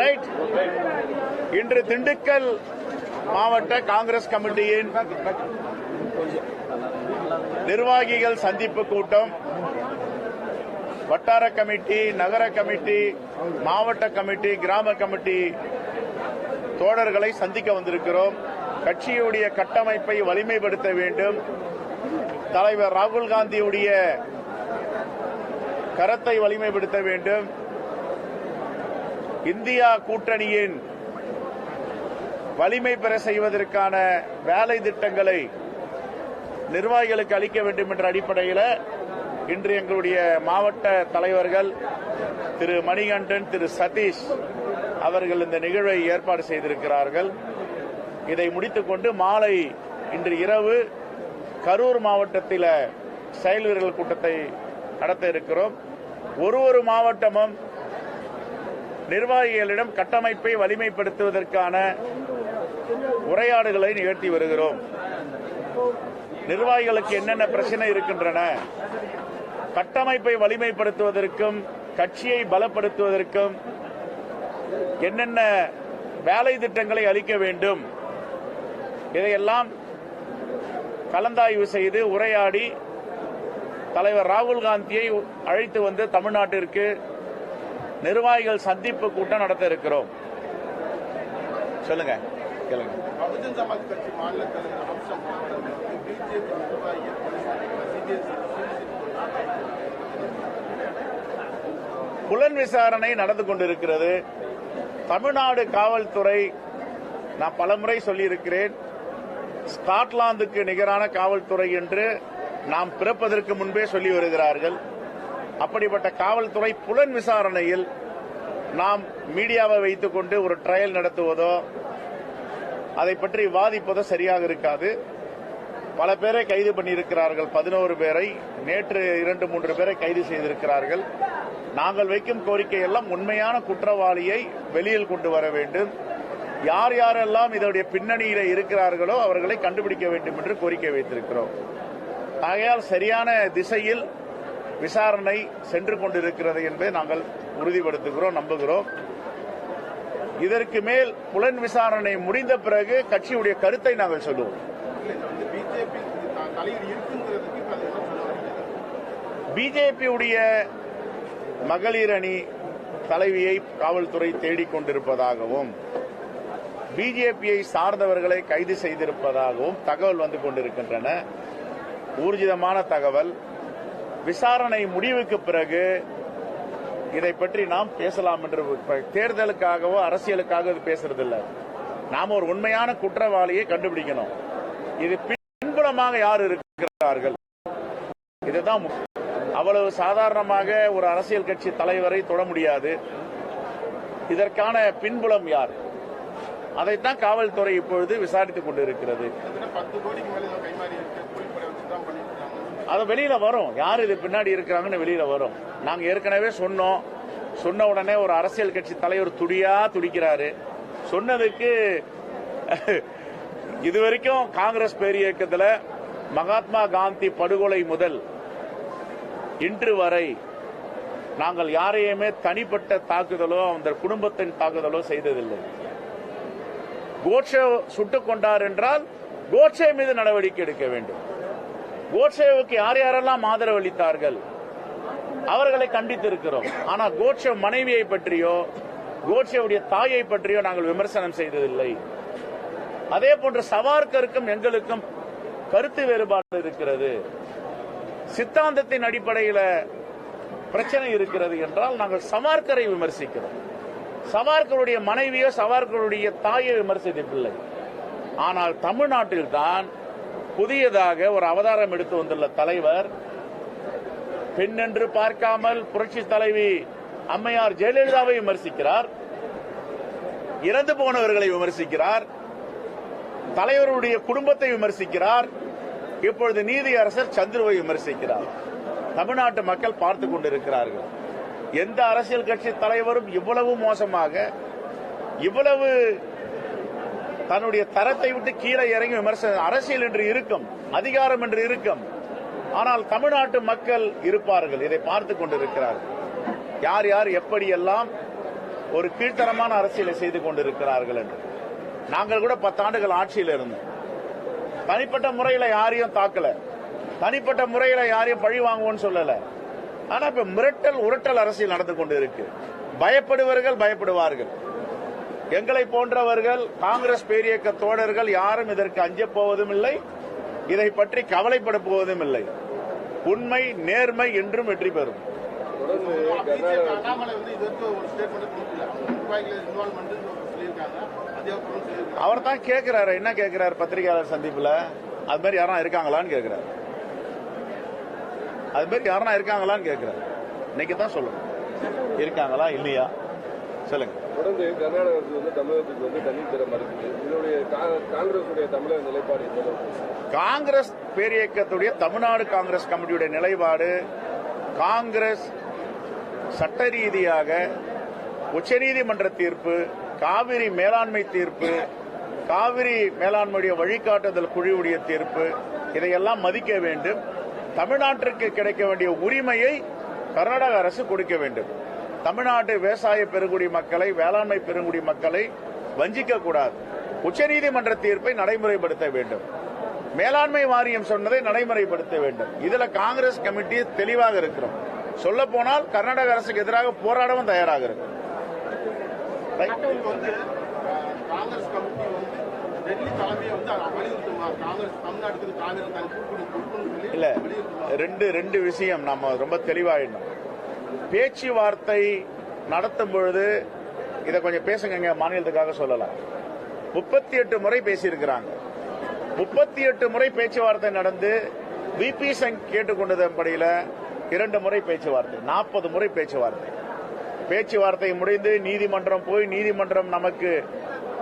Right இன்று திண்டுக்கல் மாவட்ட காங்கிரஸ் கமிட்டியின் நிர்வாகிகள் சந்திப்பு கூட்டம். வட்டார கமிட்டி நகர கமிட்டி மாவட்ட கமிட்டி கிராம கமிட்டி தோழர்களை சந்திக்க வந்திருக்கிறோம். கட்சியுடைய கட்டமைப்பை வலிமைப்படுத்த வேண்டும். தலைவர் ராகுல் காந்தியுடைய கரத்தை வலிமைப்படுத்த வேண்டும். இந்தியா கூட்டணியின் வலிமை பெற செய்வதற்கான வேலை திட்டங்களை நிர்வாகிகளுக்கு அளிக்க வேண்டும் என்ற அடிப்படையில் இன்று எங்களுடைய மாவட்ட தலைவர்கள் திரு மணிகண்டன் திரு சதீஷ் அவர்கள் இந்த நிகழ்வை ஏற்பாடு செய்திருக்கிறார்கள். இதை முடித்துக்கொண்டு மாலை இன்று இரவு கரூர் மாவட்டத்தில் செயல் வீரர்கள் கூட்டத்தை நடத்த இருக்கிறோம். ஒரு ஒரு மாவட்டமும் நிர்வாகிகளிடம் கட்டமைப்பை வலிமைப்படுத்துவதற்கான உரையாடுகளை நிகழ்த்தி வருகிறோம். நிர்வாகிகளுக்கு என்னென்ன பிரச்சனை இருக்கின்றன? கட்டமைப்பை வலிமைப்படுத்துவதற்கும் கட்சியை பலப்படுத்துவதற்கும் என்னென்ன வேலை திட்டங்களை அளிக்க வேண்டும்? இதையெல்லாம் கலந்தாய்வு செய்து உரையாடி தலைவர் ராகுல் காந்தியை அழைத்து வந்து தமிழ்நாட்டிற்கு நிர்வாகிகள் சந்திப்பு கூட்டம் நடத்த இருக்கிறோம். சொல்லுங்க கேளுங்க. புலன் விசாரணை நடந்து கொண்டிருக்கிறது. தமிழ்நாடு காவல்துறை நான் பலமுறை சொல்லியிருக்கிறேன் ஸ்காட்லாந்துக்கு நிகரான காவல்துறை என்று நாம் பிறப்பதற்கு முன்பே சொல்லி வருகிறார்கள். அப்படிப்பட்ட காவல்துறை புலன் விசாரணையில் நாம் மீடியாவை வைத்துக்கொண்டு ஒரு ட்ரையல் நடத்துவதோ அதை பற்றி விவாதிப்பதோ சரியாக இருக்காது. பல பேரை கைது பண்ணியிருக்கிறார்கள். பதினோரு பேரை நேற்று இரண்டு மூன்று பேரை கைது செய்திருக்கிறார்கள். நாங்கள் வைக்கும் கோரிக்கை எல்லாம் உண்மையான குற்றவாளியை வெளியில் கொண்டு வர வேண்டும். யார் யாரெல்லாம் இதனுடைய பின்னணியில இருக்கிறார்களோ அவர்களை கண்டுபிடிக்க வேண்டும் என்று கோரிக்கை வைத்திருக்கிறோம். ஆகையால் சரியான திசையில் விசாரணை சென்று கொண்டிருக்கிறது என்பதை நாங்கள் உறுதிப்படுத்துகிறோம் நம்புகிறோம். இதற்கு மேல் புலன் விசாரணை முடிந்த பிறகு கட்சியுடைய கருத்தை நாங்கள் சொல்லுவோம்? பிஜேபியுடைய மகளிர் அணி தலைவியை காவல்துறை தேடிக் கொண்டிருப்பதாகவும் பிஜேபியை சார்ந்தவர்களை கைது செய்திருப்பதாகவும் தகவல் வந்து கொண்டிருக்கின்றன. ஊர்ஜிதமான தகவல் விசாரணை முடிவுக்கு பிறகு இதை பற்றி நாம் பேசலாம் என்று தேர்தலுக்காகவோ அரசியலுக்காக இது பேசுறதில்ல. நாம் ஒரு உண்மையான குற்றவாளியை கண்டுபிடிக்கணும். இது பின்புலமாக யார் இருக்கிறார்கள்? இதுதான் முக்கியம். அவ்வளவு சாதாரணமாக ஒரு அரசியல் கட்சி தலைவரை தொட முடியாது. இதற்கான பின்புலம் யார்? அதைத்தான் காவல்துறை இப்பொழுது விசாரித்துக் கொண்டிருக்கிறது. அது வெளியில வரும். யார் இது பின்னாடி இருக்கிறாங்கன்னு வெளியில வரும். நாங்க ஏற்கனவே சொன்னோம். சொன்ன உடனே ஒரு அரசியல் கட்சி தலைவர் துடியா துடிக்கிறாரு. சொன்னதுக்கு இதுவரைக்கும் காங்கிரஸ் பேரியக்கத்தில் மகாத்மா காந்தி படுகொலை முதல் இன்று வரை நாங்கள் யாரையுமே தனிப்பட்ட தாக்குதலோ அந்த குடும்பத்தின் தாக்குதலோ செய்ததில்லை. கோட்சே சுட்டுக் கொண்டார் என்றால் கோட்சே மீது நடவடிக்கை எடுக்க வேண்டும். கோட்சேவுக்கு யார் யாரெல்லாம் ஆதரவு அளித்தார்கள் அவர்களை கண்டித்திருக்கிறோம். ஆனா கோட்சே மனைவியை பற்றியோ கோட்சேவுடைய தாயை பற்றியோ நாங்கள் விமர்சனம் செய்ததில்லை. அதே போன்று சவார்கருக்கும் எங்களுக்கும் கருத்து வேறுபாடு இருக்கிறது. சித்தாந்தத்தின் அடிப்படையில் பிரச்சனை இருக்கிறது என்றால் நாங்கள் சவார்கரை விமர்சிக்கிறோம். சவார்கருடைய மனைவியோ சவார்கருடைய தாயை விமர்சித்ததில்லை. ஆனால் தமிழ்நாட்டில்தான் புதியதாக ஒரு அவதாரம் எடுத்து வந்துள்ள தலைவர் பெண் என்று பார்க்காமல் புரட்சி தலைவி அம்மையார் ஜெயலலிதாவை விமர்சிக்கிறார் இறந்து போனவர்களை விமர்சிக்கிறார் தலைவருடைய குடும்பத்தை விமர்சிக்கிறார் இப்பொழுது நீதியரசர் சந்துருவை விமர்சிக்கிறார். தமிழ்நாட்டு மக்கள் பார்த்து கொண்டிருக்கிறார்கள். எந்த அரசியல் கட்சி தலைவரும் இவ்வளவு மோசமாக இவ்வளவு தன்னுடைய தரத்தை விட்டு கீழே இறங்கி விமர்சனம் அரசியல் என்று இருக்கும் அதிகாரம் என்று இருக்கும். ஆனால் தமிழ்நாட்டு மக்கள் இருப்பார்கள் இதை பார்த்து கொண்டிருக்கிறார்கள். யார் யார் எப்படியெல்லாம் ஒரு கீழ்த்தரமான அரசியலை செய்து கொண்டிருக்கிறார்கள் என்று. நாங்கள் கூட பத்தாண்டுகள் ஆட்சியில் இருந்தோம். தனிப்பட்ட முறையில யாரையும் தாக்கல. தனிப்பட்ட முறையில யாரையும் பழி வாங்குவோம்னு சொல்லல. ஆனா இப்ப மிரட்டல் உரட்டல் அரசியல் நடந்து கொண்டு இருக்கு பயப்படுவர்கள் பயப்படுவார்கள். எங்களை போன்றவர்கள் காங்கிரஸ் பேரியக்க தோழர்கள் யாரும் இதற்கு அஞ்சப் போவதும் இல்லை. இதை பற்றி கவலைப்பட போவதும் இல்லை. உண்மை நேர்மை என்றும் வெற்றி பெறும். அவர் தான் கேட்கிறாரு என்ன கேட்கிறாரு பத்திரிகையாளர் சந்திப்புல? அது மாதிரி யாரும் இருக்காங்களான்னு கேட்கிறாரு அது மாதிரி யாரும் இருக்காங்களான்னு கேட்கிறாரு இன்னைக்கு தான் சொல்லணும் இருக்காங்களா இல்லையா? சொல்லுங்க. தொடர்ந்து கர்நாடக அரசு வந்து தமிழகத்துக்கு வந்து தண்ணீர் தர மறுக்குது. இதனுடைய காங்கிரசுடைய தமிழக நிலைப்பாடு? காங்கிரஸ் பேரியக்கத்துடைய தமிழ்நாடு காங்கிரஸ் கமிட்டியுடைய நிலைப்பாடு காங்கிரஸ் சட்ட ரீதியாக உச்சநீதிமன்ற தீர்ப்பு காவிரி மேலாண்மை தீர்ப்பு காவிரி மேலாண்மையுடைய வழிகாட்டுதல் குழுவுடைய தீர்ப்பு இதையெல்லாம் மதிக்க வேண்டும். தமிழ்நாட்டிற்கு கிடைக்க வேண்டிய உரிமையை கர்நாடக அரசு கொடுக்க வேண்டும். தமிழ்நாட்டு விவசாய பெருங்குடி மக்களை வேளாண்மை பெருங்குடி மக்களை வஞ்சிக்க கூடாது. உச்சநீதிமன்ற தீர்ப்பை நடைமுறைப்படுத்த வேண்டும். மேலாண்மை வாரியம் சொன்னதை நடைமுறைப்படுத்த வேண்டும். இதுல காங்கிரஸ் கமிட்டி தெளிவாக இருக்கிறோம். சொல்ல போனால் கர்நாடக அரசுக்கு எதிராக போராடவும் தயாராக சொல்லி இல்ல ரெண்டு ரெண்டு விஷயம் நம்ம ரொம்ப தெளிவாயிடணும் பேச்சுவார்த்தை நடத்தும் பொழுது இதை கொஞ்சம் பேசுங்க மாநிலத்துக்காக சொல்லலாம். முப்பத்தி எட்டு முறை பேசியிருக்கிறாங்க. முப்பத்தி எட்டு முறை பேச்சுவார்த்தை நடந்து விபி சங் கேட்டுக்கொண்டதன்படியில் இரண்டு முறை பேச்சுவார்த்தை நாற்பது முறை பேச்சுவார்த்தை. பேச்சுவார்த்தை முடிந்து நீதிமன்றம் போய் நீதிமன்றம் நமக்கு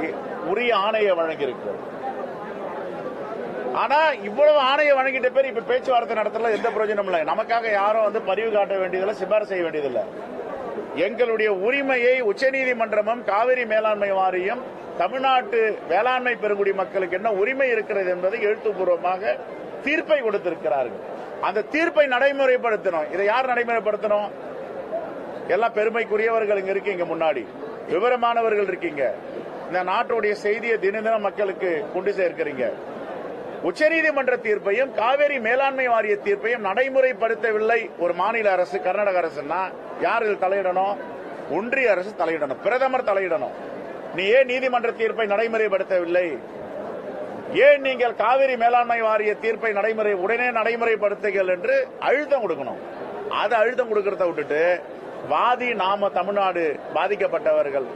இ- உரிய ஆணையை வழங்கியிருக்கிறது ஆனா இவ்வளவு ஆணையை வழங்கிட்ட பேர் இப்ப பேச்சுவார்த்தை நடத்தல எந்த பிரயோஜனம் இல்லை. நமக்காக யாரும் வந்து பதிவு காட்ட வேண்டியதில்லை சிபாரிசு செய்ய வேண்டியதில்லை. எங்களுடைய உரிமையை உச்சநீதிமன்றமும் காவிரி மேலாண்மை வாரியம் தமிழ்நாட்டு வேளாண்மை பெருங்குடி மக்களுக்கு என்ன உரிமை இருக்கிறது என்பதை எழுத்துப்பூர்வமாக தீர்ப்பை கொடுத்திருக்கிறார்கள். அந்த தீர்ப்பை நடைமுறைப்படுத்தணும். இதை யார் நடைமுறைப்படுத்தணும்? எல்லாம் பெருமைக்குரியவர்கள் இங்க இருக்கீங்க முன்னாடி. விவரமானவர்கள் இருக்கீங்க. இந்த நாட்டுடைய செய்தியை தினம் தினம் மக்களுக்கு கொண்டு சேர்க்கிறீங்க. உச்சநீதிமன்ற தீர்ப்பையும் காவேரி மேலாண்மை வாரிய தீர்ப்பையும் நடைமுறைப்படுத்தவில்லை ஒரு மாநில அரசு கர்நாடக அரசுன்னா யார் இதில் தலையிடணும்? ஒன்றிய அரசு தலையிடணும். பிரதமர் தலையிடணும். நீ ஏன் நீதிமன்ற தீர்ப்பை நடைமுறைப்படுத்தவில்லை? ஏன் நீங்கள் காவிரி மேலாண்மை வாரிய தீர்ப்பை நடைமுறை உடனே நடைமுறைப்படுத்துங்கள் என்று அழுத்தம் கொடுக்கணும்? அது அழுத்தம் கொடுக்கறத விட்டுட்டு வாதி நாம தமிழ்நாடு பாதிக்கப்பட்டவர்கள்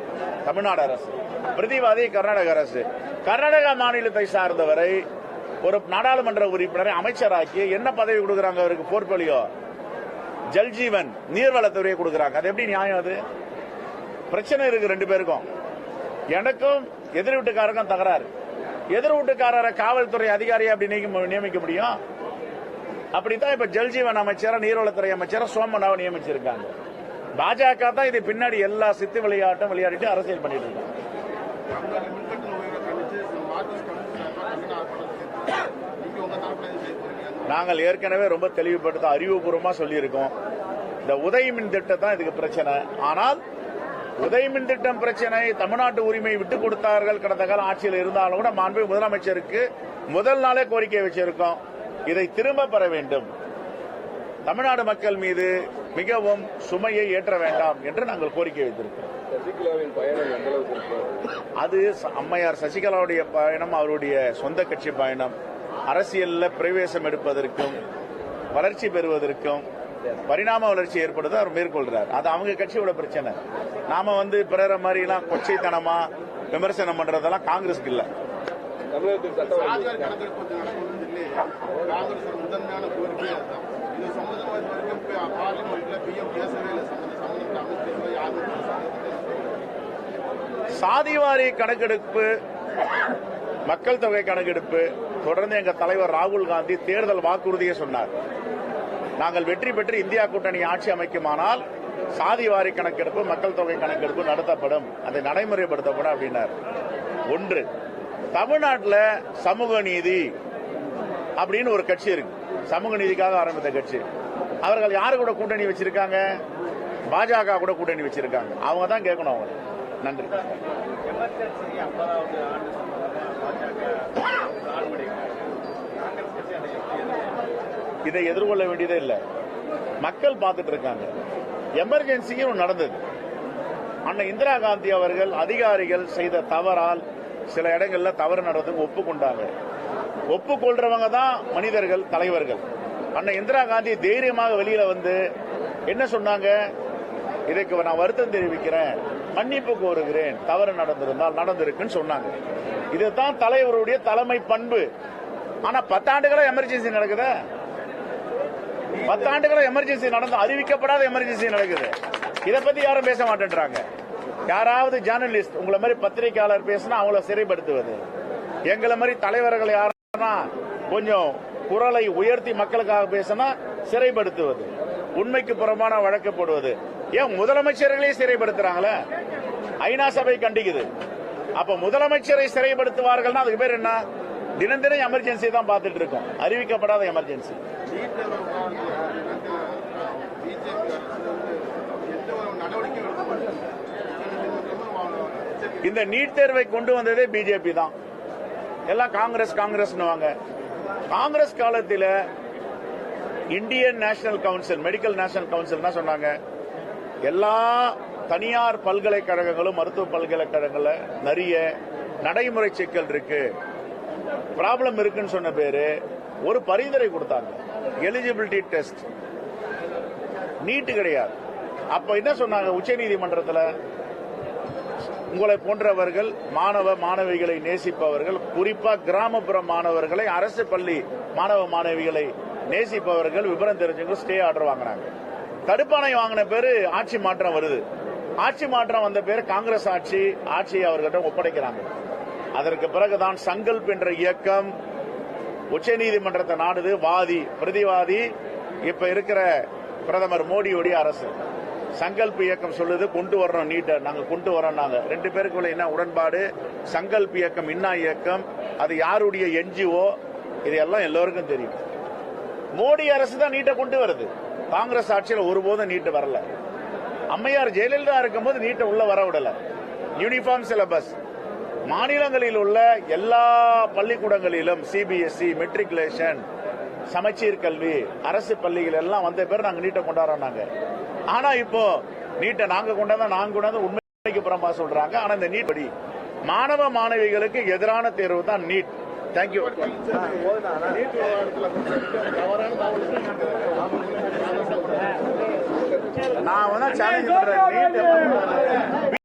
தமிழ்நாடு அரசு பிரதிவாதி கர்நாடக அரசு. கர்நாடக மாநிலத்தை சார்ந்தவரை ஒரு நாடாளுமன்ற உறுப்பினரை அமைச்சராக்கி என்ன பதவி கொடுக்குறாங்க அவருக்கு போர்ட்போலியோ ஜல்ஜீவன் நீர்வளத்துறையை கொடுக்குறாங்க. அது எப்படி நியாயம் அது? பிரச்சனை இருக்கு ரெண்டு பேருக்கும். எனக்கும் எதிர் வீட்டுக்காரருக்கும் தகராறு. எதிர் வீட்டுக்காரரை காவல்துறை அதிகாரியை அப்படி நியமிக்க முடியும்? அப்படித்தான் இப்ப ஜல்ஜீவன் அமைச்சரை நீர்வளத்துறை அமைச்சரை சோமனாவை நியமிச்சிருக்காங்க. பாஜக தான் இது பின்னாடி எல்லா சித்து விளையாட்டும் விளையாடிட்டு அரசியல் பண்ணிட்டு இருக்காங்க. நாங்கள் ஏற்கனவே ரொம்ப தெளிவுபடுத்த அறிவுபூர்வமா சொல்லியிருக்கோம். இந்த உதய மின் திட்டம் தான் இதுக்கு பிரச்சனை. ஆனால் உதய மின் திட்டம் பிரச்சனை தமிழ்நாட்டு உரிமை விட்டுக் கொடுத்தார்கள் கடந்த கால ஆட்சியில் இருந்தாலும் கூட மாண்பு முதலமைச்சருக்கு முதல் நாளே கோரிக்கை வச்சிருக்கோம். இதை திரும்ப பெற வேண்டும். தமிழ்நாடு மக்கள் மீது மிகவும் சுமையை ஏற்ற வேண்டாம் என்று நாங்கள் கோரிக்கை வைத்திருக்கிறோம். சசிகலாவின் பயணம் எந்த அது ச- அம்மையார் சசிகலாவுடைய பயணம் அவருடைய சொந்த கட்சி பயணம் அரசியல்ல பிரவேசம் எடுப்பதற்கும் வளர்ச்சி பெறுவதற்கும் பரிணாம வளர்ச்சி ஏற்படுத்த அவர் மேற்கொள்றார். அது அவங்க கட்சியோட பிரச்சனை. நாம வந்து பிறர மாதிரிலாம் கொச்சைத்தனமா விமர்சனம் பண்றதெல்லாம் காங்கிரஸ்க்கு இல்லை. தமிழகத்தில் சட்டம் சாதிவாரி கணக்கெடுப்பு வந்து நடக்கணும்னு சொல்லி காங்கிரஸ் முதன்மையான கோரிக்கை அதுதான் இது சம்பந்தமா இது வரைக்கும் பா- பார்லிமெண்ட்ல பிஎம் பேசவே இல்லை. சம்பந்த சம்பந்தப்பட்ட அமைச்சர்கள் யாரும் பேசவே சாதிவாரி கணக்கெடுப்பு மக்கள் தொகை கணக்கெடுப்பு தொடர்ந்து எங்க தலைவர் ராகுல் காந்தி தேர்தல் வாக்குறுதியை சொன்னார். நாங்கள் வெற்றி பெற்று இந்தியா கூட்டணி ஆட்சி அமைக்குமானால் சாதிவாரி கணக்கெடுப்பு மக்கள் தொகை கணக்கெடுப்பு நடத்தப்படும். அதை நடைமுறைப்படுத்தப்படும் அப்படின்னார். ஒன்று தமிழ்நாட்டில் சமூக நீதி அப்படின்னு ஒரு கட்சி இருக்கு. சமூக நீதிக்காக ஆரம்பித்த கட்சி. அவர்கள் யாரு கூட கூட்டணி வச்சிருக்காங்க? பாஜக கூட கூட்டணி வச்சிருக்காங்க. அவங்க தான் கேட்கணும் அவங்க நன்றி. இதை எதிர்கொள்ள வேண்டியதே இல்லை. மக்கள் பார்த்துட்டு இருக்காங்க. எமர்ஜென்சியும் நடந்தது. அண்ணன் இந்திரா காந்தி அவர்கள் அதிகாரிகள் செய்த தவறால் சில இடங்கள்ல தவறு நடந்து ஒப்புக்கொண்டாங்க. ஒப்புக்கொள்றவங்க தான் மனிதர்கள் தலைவர்கள். அண்ணன் இந்திரா காந்தி தைரியமாக வெளியில வந்து என்ன சொன்னாங்க? இதுக்கு நான் வருத்தம் தெரிவிக்கிறேன். மன்னிப்பு கோருகிறேன். தவறு நடந்திருந்தால் நடந்திருக்குன்னு சொன்னாங்க. இதுதான் தலைவருடைய தலைமை பண்பு. ஆனா பத்தாண்டுகளா எமர்ஜென்சி நடக்குதா? பத்தாண்டுகளா எமர்ஜென்சி நடந்து அறிவிக்கப்படாத எமர்ஜென்சி நடக்குது. இதை பத்தி யாரும் பேச மாட்டேன்றாங்க. யாராவது ஜேர்னலிஸ்ட் உங்களை மாதிரி பத்திரிகையாளர் பேசினா அவங்கள சிறைப்படுத்துவது. எங்களை மாதிரி தலைவர்கள் யாருன்னா கொஞ்சம் குரலை உயர்த்தி மக்களுக்காக பேசினா சிறைப்படுத்துவது. உண்மைக்கு புறமான வழக்கு போடுவது. ஏன் முதலமைச்சர்களே சிறைப்படுத்துறாங்களே? ஐநா சபை கண்டிக்குது. அப்ப முதலமைச்சரை சிறைப்படுத்துவார்கள்னா அதுக்கு பேர் என்ன? தினம் தினம் எமர்ஜென்சி தான் பார்த்துட்டு இருக்கோம். அறிவிக்கப்படாத எமர்ஜென்சி நீட் தேர்வு விவகாரத்தில் பிஜேபி அரசு வந்து எந்த ஒரு நடவடிக்கையும் எடுக்க மாட்டாங்க எச்சரிக்கை இந்த நீட் தேர்வை கொண்டு வந்ததே பிஜேபி தான். எல்லாம் காங்கிரஸ் காங்கிரஸ் வாங்க காங்கிரஸ் காலத்தில் Indian national council medical national council என்ன சொன்னாங்க. எல்லா தனியார் பல்கலைக்கழகங்களும் மருத்துவ பல்கலைக்கழகங்கள்ல நிறைய நடைமுறை சிக்கல் இருக்கு. ப்ராப்ளம் இருக்குன்னு சொன்ன பேரு ஒரு பரிந்துரை கொடுத்தாங்க. எலிஜிபிலிட்டி டெஸ்ட் நீட்டு கிடையாது. அப்ப என்ன சொன்னாங்க உச்சநீதிமன்றத்தில் உங்களை போன்றவர்கள் மாணவ மாணவிகளை நேசிப்பவர்கள் குறிப்பா கிராமப்புற மாணவர்களை அரசு பள்ளி மாணவ மாணவிகளை நேசிப்பவர்கள் விவரம் தெரிஞ்சவங்க ஸ்டே ஆர்டர் வாங்குறாங்க. தடுப்பாணை வாங்கின பேரு ஆட்சி மாற்றம் வருது. ஆட்சி மாற்றம் வந்த பேர் காங்கிரஸ் ஆட்சி ஆட்சியை அவர்கிட்ட ஒப்படைக்கிறாங்க. அதற்கு பிறகுதான் சங்கல்ப் என்ற இயக்கம் உச்சநீதிமன்றத்தை நாடுது. வாதி பிரதிவாதி இப்ப இருக்கிற பிரதமர் மோடியுடைய அரசு. சங்கல்ப் இயக்கம் சொல்லுது கொண்டு வர்றோம் நீட்டை நாங்கள் கொண்டு வரோம் நாங்கள் ரெண்டு பேருக்குள்ள என்ன உடன்பாடு? சங்கல்ப் இயக்கம் இன்னா இயக்கம் அது யாருடைய என்ஜிஓ? இது எல்லாம் எல்லோருக்கும் தெரியும். மோடி அரசு தான் நீட்டை கொண்டு வருது. காங்கிரஸ் ஆட்சியில் ஒருபோதும் நீட்டு வரல. அம்மையார் ஜெயலலிதா இருக்கும்போது நீட்டை உள்ள வர விடல. யூனிஃபார்ம் சிலபஸ் மாநிலங்களில் உள்ள எல்லா பள்ளிக்கூடங்களிலும் சிபிஎஸ்இ மெட்ரிகுலேஷன் சமச்சீர் கல்வி அரசு பள்ளிகள் எல்லாம் வந்த பேர் நாங்கள் நீட்டை கொண்டாடுறோம் நாங்கள் ஆனா இப்போ நீட்டை நாங்க கொண்டாந்தா நாங்க கொண்டாந்து உண்மைக்கு புறம்பா சொல்றாங்க. ஆனா இந்த நீட் படி மாணவ மாணவிகளுக்கு எதிரான தேர்வு தான் நீட். தேங்க்யூ நான் வந்து சேலஞ்ச் பண்றேன். நீட்